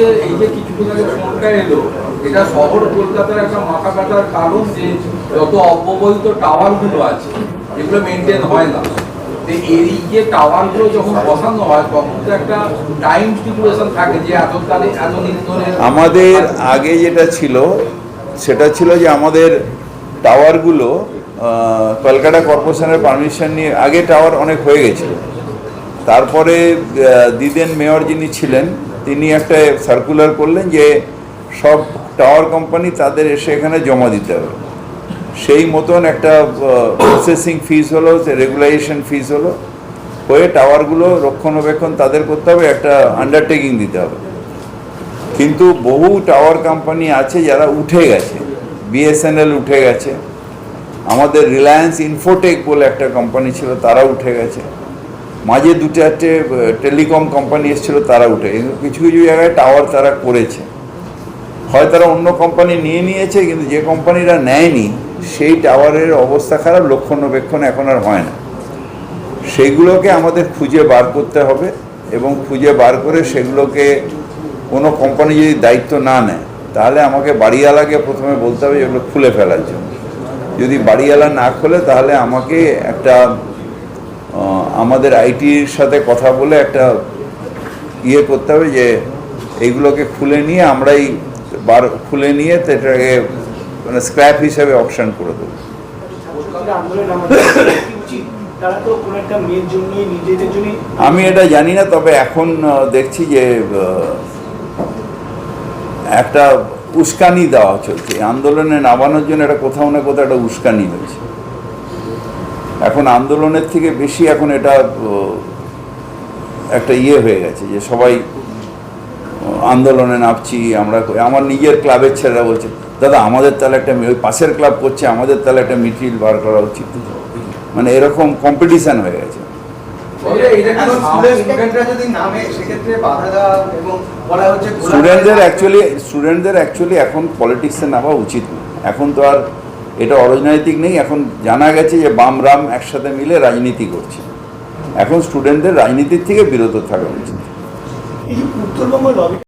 যে এই যে কিছুদিন আগে ফোনটা এলো, এটা শহর কলকাতার একটা মাথা কাটার কারণ যে যত অব্যবহৃত টাওয়ারগুলো আছে, এগুলো মেনটেন হয় না। এই যে টাওয়ারগুলো যখন বসানো হয়, তখন তো একটা টাইম স্টিপুলেশন থাকে যে আমাদের আগে যেটা ছিল, সেটা ছিল যে আমাদের টাওয়ারগুলো কলকাতা কর্পোরেশনের পারমিশন নিয়ে আগে টাওয়ার অনেক হয়ে গেছিল। তারপরে দিদেন মেয়র যিনি ছিলেন তিনি একটা সার্কুলার করলেন যে সব টাওয়ার কোম্পানি তাদের এসে এখানে জমা দিতে হবে। সেই মতন একটা প্রসেসিং ফিস হলো রেগুলাইজেশন ফিস হলো, হয়ে টাওয়ারগুলো রক্ষণাবেক্ষণ তাদের করতে হবে, একটা আন্ডারটেকিং দিতে হবে। কিন্তু বহু টাওয়ার কোম্পানি আছে যারা উঠে গেছে বিএসএনএল উঠে গেছে, আমাদের রিলায়েন্স ইনফোটেক বলে একটা কোম্পানি ছিল তারা উঠে গেছে। মাঝে দু চারটে টেলিকম কোম্পানি এসেছিল, তারা উঠে। কিছু কিছু জায়গায় টাওয়ার তারা করেছে। হয় তারা অন্য কোম্পানি নিয়ে নিয়েছে, কিন্তু যে কোম্পানিরা নেয়নি, সেই টাওয়ারের অবস্থা খারাপ রক্ষণাবেক্ষণ এখন আর হয় না। সেইগুলোকে আমাদের খুঁজে বার করতে হবে এবং খুঁজে বার করে সেগুলোকে কোনো কোম্পানি যদি দায়িত্ব না নেয়, তাহলে আমাকে বাড়িওয়ালাকে প্রথমে বলতে হবে এগুলো খুলে ফেলার জন্য। যদি বাড়িওয়ালা না খোলে, তাহলে আমাকে একটা আমাদের আইটির সাথে কথা বলে একটা ইয়ে করতে হবে যে এইগুলোকে খুলে নিয়ে আমরাই বার খুলে নিয়ে এটাকে মানে স্ক্র্যাপ হিসাবে অপশন করে দেবো। আমি এটা জানি না তবে এখন দেখছি যে একটা উস্কানি দেওয়া চলছে। আন্দোলনে নামানোর জন্য এটা কোথাও না কোথাও একটা উস্কানি হয়েছে। এখন আন্দোলনের থেকে বেশি এখন এটা একটা ইয়ে হয়ে গেছে যে সবাই আন্দোলনে নামছি আমরা। আমার নিজের ক্লাবের ছেলেরা বলছে দাদা আমাদের তাহলে একটা ওই পাশের ক্লাব করছে আমাদের তাহলে একটা মিছিল বার করা উচিত মানে এরকম কম্পিটিশান হয়ে গেছে স্টুডেন্টদের অ্যাকচুয়ালি স্টুডেন্টদের অ্যাকচুয়ালি এখন পলিটিক্সে নামা উচিত না এখন তো আর এটা অরাজনৈতিক নেই, এখন জানা গেছে যে বাম রাম একসাথে মিলে রাজনীতি করছে। এখন স্টুডেন্টদের রাজনীতির থেকে বিরত থাকা উচিত।